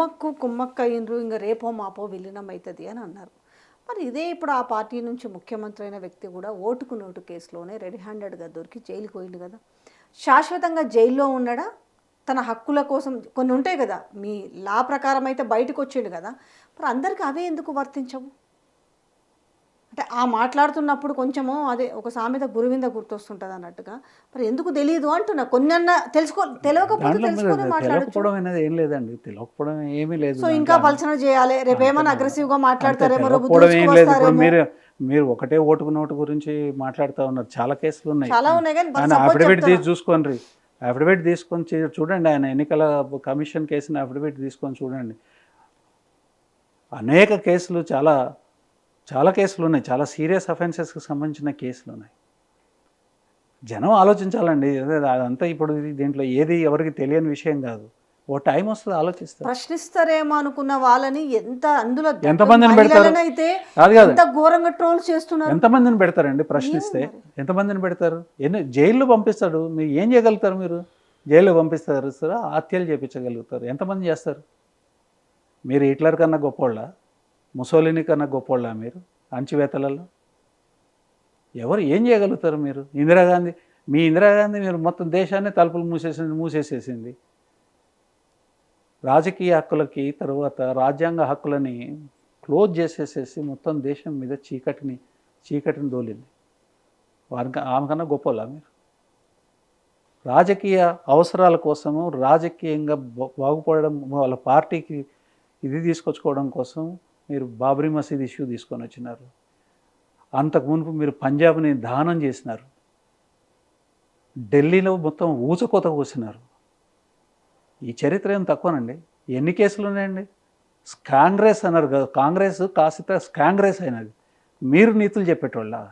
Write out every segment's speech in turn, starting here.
కుమ్మక్కు కుమ్మక్క అయినరు ఇంకా రేపో మాపో విలీనం అవుతుంది అని అన్నారు. మరి ఇదే ఇప్పుడు ఆ పార్టీ నుంచి ముఖ్యమంత్రి అయిన వ్యక్తి కూడా ఓటుకు నోటు కేసులోనే రెడీ హ్యాండెడ్గా దొరికి జైలుకి పోయింది కదా. శాశ్వతంగా జైల్లో ఉన్నాడా తన హక్కుల కోసం కొన్ని ఉంటాయి కదా. మీ లా ప్రకారం అయితే బయటకు వచ్చిండు కదా. మరి అందరికీ అవే ఎందుకు వర్తించవు? అంటే ఆ మాట్లాడుతున్నప్పుడు కొంచెము అదే ఒక సామెత గురువింద గుర్తొస్తుంటుంది అన్నట్టుగా. మరి ఎందుకు తెలియదు అంటున్నా. కొన్నన్నా తెలుసుకో తెలియకపోతే తెలుసుకొని అనేది ఏం లేదండి. తెలియకపోవడం ఏమీ లేదు సో ఇంకా పలచన చేయాలి. రేపు ఏమైనా అగ్రెసివ్గా మాట్లాడతారేమో మీరు మీరు ఒకటే ఓటుకు నోటు గురించి మాట్లాడుతూ ఉన్నారు. చాలా కేసులు ఉన్నాయి. చాలా ఉన్నాయి కానీ అఫిడవిట్. తీసి చూసుకోండి. అఫిడవిట్ తీసుకొని చూడండి ఆయన ఎన్నికల కమిషన్ కేసుని అఫిడవిట్ తీసుకొని చూడండి. అనేక కేసులు చాలా చాలా కేసులు ఉన్నాయి చాలా సీరియస్ అఫెన్సెస్కి సంబంధించిన కేసులు ఉన్నాయి జనం ఆలోచించాలండి. అదే అదంతా ఇప్పుడు దీంట్లో ఏది ఎవరికి తెలియని విషయం కాదు. ఓ టైం వస్తుంది ఆలోచిస్తారు. ప్రశ్నిస్తారేమో అనుకున్న వాళ్ళని ఎంత అందులో ఎంతమందిని పెడతారు? అయితే ఎంత ఘోరంగా ట్రోల్ చేస్తున్నారు? ఎంతమందిని పెడతారండి ప్రశ్నిస్తే? ఎంతమందిని పెడతారు? ఎన్ని జైల్లో పంపిస్తాడు? మీరు ఏం చేయగలుగుతారు మీరు? జైల్లో పంపిస్తారు? సార్ హత్యలు చేపించగలుగుతారు ఎంతమంది చేస్తారు? మీరు హిట్లర్ కన్నా గొప్పోళ్ళ? ముసోలిని కన్నా గొప్పోళ్ళ మీరు? అంచువేతలలో? ఎవరు ఏం చేయగలుగుతారు మీరు? ఇందిరాగాంధీ మీ ఇందిరాగాంధీ మీరు మొత్తం దేశాన్ని తలుపులు మూసేసి మూసేసేసింది. రాజకీయ హక్కులకి తర్వాత రాజ్యాంగ హక్కులని క్లోజ్ చేసేసేసి మొత్తం దేశం మీద చీకటిని చీకటిని దోలింది. వారి ఆమెకన్నా గొప్పలా మీరు? రాజకీయ అవసరాల కోసము రాజకీయంగా బాగుపడడం వాళ్ళ పార్టీకి ఇది తీసుకొచ్చుకోవడం కోసం మీరు బాబ్రీ మసీద్ ఇష్యూ తీసుకొని వచ్చినారు. అంతకు మునుపు మీరు పంజాబ్ని దానం చేసినారు. ఢిల్లీలో మొత్తం ఊచకోత కూసినారు. ఈ చరిత్ర ఏం తక్కువనండి? ఎన్ని కేసులు ఉన్నాయండి? కాంగ్రెస్ అన్నారు కదా కాంగ్రెస్ కాస్త కాంగ్రెస్ అయినది. మీరు నీతులు చెప్పేటోళ్ళ?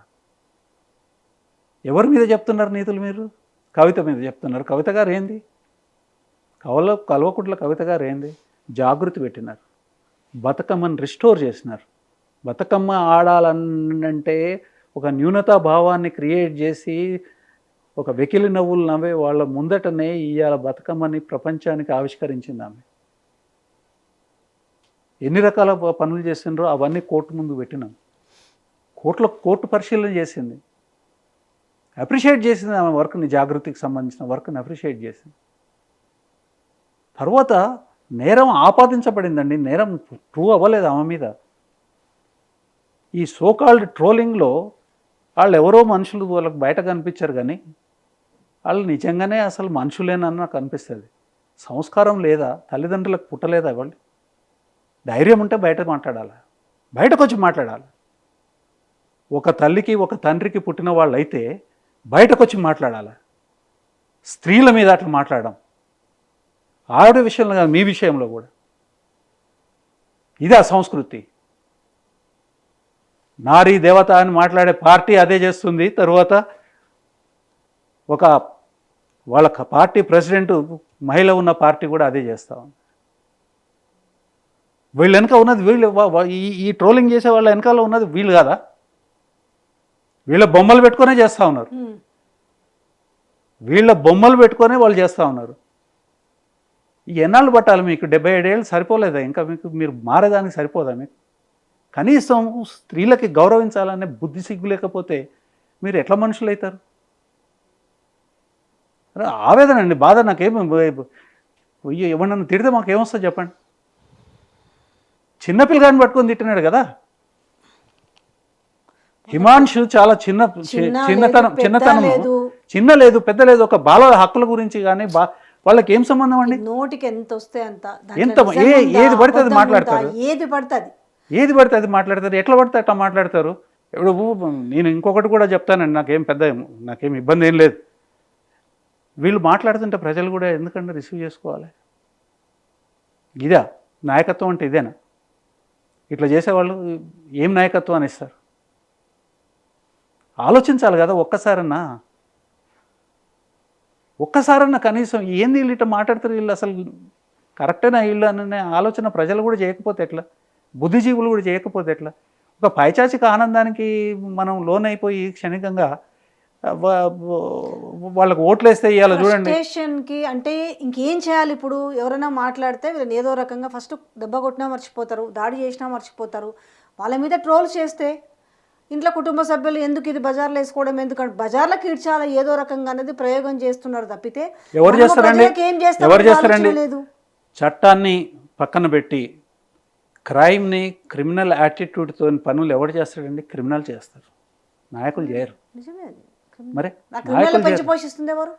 ఎవరి మీద చెప్తున్నారు నీతులు మీరు? కవిత మీద చెప్తున్నారు. కవిత గారు ఏంది? కవల కల్వకుంట్ల కవిత గారు ఏంది? జాగృతి పెట్టినారు. బతుకమ్మని రిస్టోర్ చేసినారు. బతుకమ్మ ఆడాలంటే ఒక న్యూనతా భావాన్ని క్రియేట్ చేసి ఒక వెకిలి నవ్వులు నవ్వే వాళ్ళ ముందటనే ఇవాళ బతుకమ్మని ప్రపంచానికి ఆవిష్కరించింది ఆమె. ఎన్ని రకాల పనులు చేసిండ్రో అవన్నీ కోర్టు ముందు పెట్టినాం. కోర్టుల కోర్టు పరిశీలన చేసింది. అప్రిషియేట్ చేసింది ఆమె వర్క్ని జాగృతికి సంబంధించిన వర్క్ని అప్రిషియేట్ చేసింది. తర్వాత నేరం ఆపాదించబడిందండి. నేరం ట్రూ అవ్వలేదు ఆమె మీద. ఈ సోకాల్డ్ ట్రోలింగ్లో వాళ్ళు ఎవరో మనుషులు వాళ్ళకి బయట కనిపించారు కానీ వాళ్ళు నిజంగానే అసలు మనుషులేనని నాకు అనిపిస్తుంది. సంస్కారం లేదా? తల్లిదండ్రులకు పుట్టలేదా వాళ్ళు? ధైర్యం ఉంటే బయట మాట్లాడాలి? బయటకు వచ్చి మాట్లాడాలి? ఒక తల్లికి ఒక తండ్రికి పుట్టిన వాళ్ళు అయితే బయటకు వచ్చి మాట్లాడాలి? స్త్రీల మీద అట్లా మాట్లాడడం. ఆవిడ విషయంలో కాదు మీ విషయంలో కూడా. ఇది ఆ సంస్కృతి. నారీ దేవత అని మాట్లాడే పార్టీ అదే చేస్తుంది. తర్వాత ఒక వాళ్ళ పార్టీ ప్రెసిడెంట్ మహిళ ఉన్న పార్టీ కూడా అదే చేస్తా ఉంది. వీళ్ళు వెనక ఉన్నది వీళ్ళు ఈ ఈ ట్రోలింగ్ చేసే వాళ్ళ వెనకాల ఉన్నది వీళ్ళు కాదా? వీళ్ళ బొమ్మలు పెట్టుకొనే చేస్తూ ఉన్నారు. వీళ్ళ బొమ్మలు పెట్టుకొనే వాళ్ళు చేస్తూ ఉన్నారు. ఎన్నాళ్ళు పట్టాలి మీకు? డెబ్బై ఏడేళ్ళు సరిపోలేదా? ఇంకా మీకు మీరు మారేదానికి సరిపోదా మీకు? కనీసం స్త్రీలకి గౌరవించాలనే బుద్ధి సిగ్గు లేకపోతే మీరు ఎట్లా మనుషులు అవుతారు ఆవేదన అండి బాధ నాకేం అయ్యో ఎవరన్నా తిడితే మాకు ఏమొస్తుంది చెప్పండి చిన్నపిల్లగాని పట్టుకొని తిట్టినాడు కదా? హిమాంశు చాలా చిన్న చిన్నతనం చిన్నతనం. చిన్న లేదు పెద్ద లేదు ఒక బాలల హక్కుల గురించి కానీ బా వాళ్ళకి ఏం సంబంధం అండి? నోటికి ఎంత వస్తే అంత ఎంత- ఏది పడితే అది మాట్లాడతారు. ఏది పడుతుంది ఏది పడితే అది మాట్లాడతారు? ఎట్లా పడితే అట్లా మాట్లాడతారు? ఇప్పుడు ఊ- నేను ఇంకొకటి కూడా చెప్తానండి నాకేం పెద్ద నాకేం ఇబ్బంది ఏం లేదు. వీళ్ళు మాట్లాడుతుంటే ప్రజలు కూడా ఎందుకంటే రిసీవ్ చేసుకోవాలి? ఇదా? నాయకత్వం అంటే ఇదేనా? ఇట్లా చేసేవాళ్ళు ఏం నాయకత్వం అని ఇస్తారు? ఆలోచించాలి కదా ఒక్కసారన్నా. ఒక్కసారన్నా కనీసం ఏంది వీళ్ళు ఇట్లా మాట్లాడతారు? వీళ్ళు అసలు కరెక్టేనా వీళ్ళు అనే ఆలోచన ప్రజలు కూడా చేయకపోతే ఎట్లా? బుద్ధిజీవులు కూడా చేయకపోతే ఎట్లా? ఒక పైచాచిక ఆనందానికి మనం లోనైపోయి క్షణికంగా వాళ్ళకి వాళ్ళకు ఓట్లు వేస్తే ఇవాళ చూడండి. కి అంటే ఇంకేం చేయాలి ఇప్పుడు? ఎవరైనా మాట్లాడితే వీళ్ళని ఏదో రకంగా ఫస్ట్ దెబ్బ కొట్టినా మర్చిపోతారు దాడి చేసినా మర్చిపోతారు. వాళ్ళ మీద ట్రోల్ చేస్తే ఇంట్లో కుటుంబ సభ్యులు ఎందుకు ఇది బజార్లో వేసుకోవడం ఎందుకంటే బజార్లకు ఈడ్చాలి ఏదో రకంగా అనేది ప్రయోగం చేస్తున్నారు తప్పితే ఎవరు చేస్తారండి? ఎవరు చేస్తారండి? లేదు. చట్టాన్ని పక్కన పెట్టి క్రైమ్ని క్రిమినల్ యాటిట్యూడ్తో పనులు ఎవరు చేస్తాడండి క్రిమినల్ చేస్తారు. నాయకులు చేయరు. నిజమే మరి నాయకులు పోషిస్తుంది ఎవరు?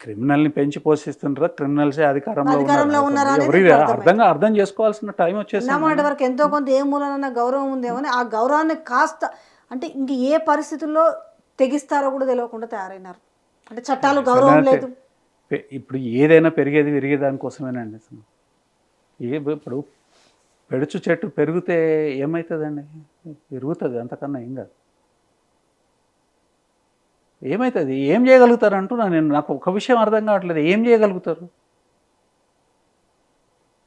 క్రిమినల్ని పెంచి పోషిస్తుంటారా క్రిమినల్సే అధికారంలో ఉన్నారు. అర్థంగా అర్థం చేసుకోవాల్సిన టైం వచ్చేసింది. అన్నమాట వరకు ఎంతో కొంత ఏ మూలనన్న గౌరవం ఉందేమో ఆ గౌరవాన్ని కాస్త అంటే ఇంక ఏ పరిస్థితుల్లో తెగిస్తారో కూడా తెలియకుండా తయారైనారు. అంటే చట్టాలు గౌరవం లేదు. ఇప్పుడు ఏదైనా పెరిగేది విరిగే దానికోసమేనండి అసలు? ఏ ఇప్పుడు పెడుచు చెట్టు పెరిగితే ఏమవుతుందండి పెరుగుతుంది అంతకన్నా ఏం కాదు. ఏమవుతుంది ఏం చేయగలుగుతారు అంటున్నా నేను నాకు ఒక విషయం అర్థం కావట్లేదు. ఏం చేయగలుగుతారు?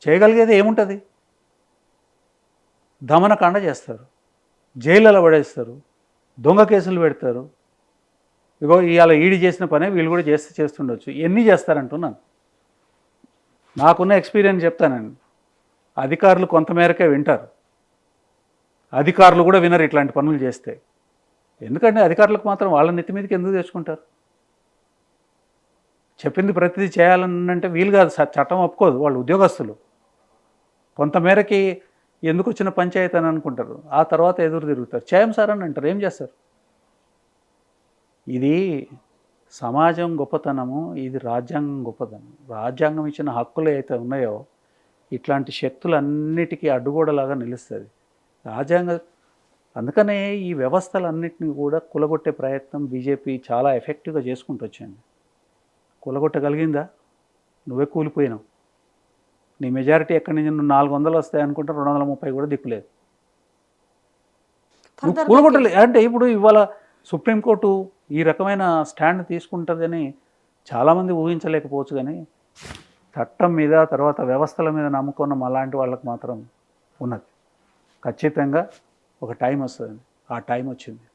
చేయగలిగేది ఏముంటుంది? దమనకాండ చేస్తారు. జైళ్ళలో పడేస్తారు. దొంగ కేసులు పెడతారు. ఇగో ఇవాళ ఈడి చేసిన పనే వీళ్ళు కూడా చేస్తే చేస్తుండొచ్చు. ఎన్ని చేస్తారంటున్నాను. నాకున్న ఎక్స్పీరియన్స్ చెప్తానండి. అధికారులు కొంతమేరకే వింటారు. అధికారులు కూడా వినరు ఇట్లాంటి పనులు చేస్తే. ఎందుకంటే అధికారులకు మాత్రం వాళ్ళ నెత్తి మీదకి ఎందుకు తెచ్చుకుంటారు? చెప్పింది ప్రతిదీ చేయాలని అంటే వీలు కాదు. చట్టం ఒప్పుకోదు వాళ్ళు ఉద్యోగస్తులు. కొంతమేరకి ఎందుకు వచ్చిన పంచాయతీ అని అనుకుంటారు. ఆ తర్వాత ఎదురు తిరుగుతారు. చేయం సార్ అని అంటారు. ఏం చేస్తారు? ఇది సమాజం గొప్పతనము ఇది రాజ్యాంగం గొప్పతనం. రాజ్యాంగం ఇచ్చిన హక్కులు అయితే ఉన్నాయో ఇట్లాంటి శక్తులన్నిటికీ అడ్డుగోడలాగా నిలుస్తుంది. రాజ్యాంగ అందుకనే ఈ వ్యవస్థలన్నిటిని కూడా కులగొట్టే ప్రయత్నం బీజేపీ చాలా ఎఫెక్టివ్గా చేసుకుంటూ వచ్చింది కులగొట్టగలిగిందా? నువ్వే కూలిపోయినావు. నీ మెజారిటీ ఎక్కడి నుంచి నువ్వు నాలుగు వందలు వస్తాయి అనుకుంటే రెండు వందల ముప్పై కూడా దిక్కులేదు నువ్వు Further కూలగొట్టలే. అంటే ఇప్పుడు ఇవాళ సుప్రీంకోర్టు ఈ రకమైన స్టాండ్ తీసుకుంటుందని చాలామంది ఊహించలేకపోవచ్చు కానీ చట్టం మీద తర్వాత వ్యవస్థల మీద నమ్ముకున్న అలాంటి వాళ్ళకి మాత్రం ఉన్నది. ఖచ్చితంగా ఒక టైం వస్తుంది ఆ టైం వచ్చింది.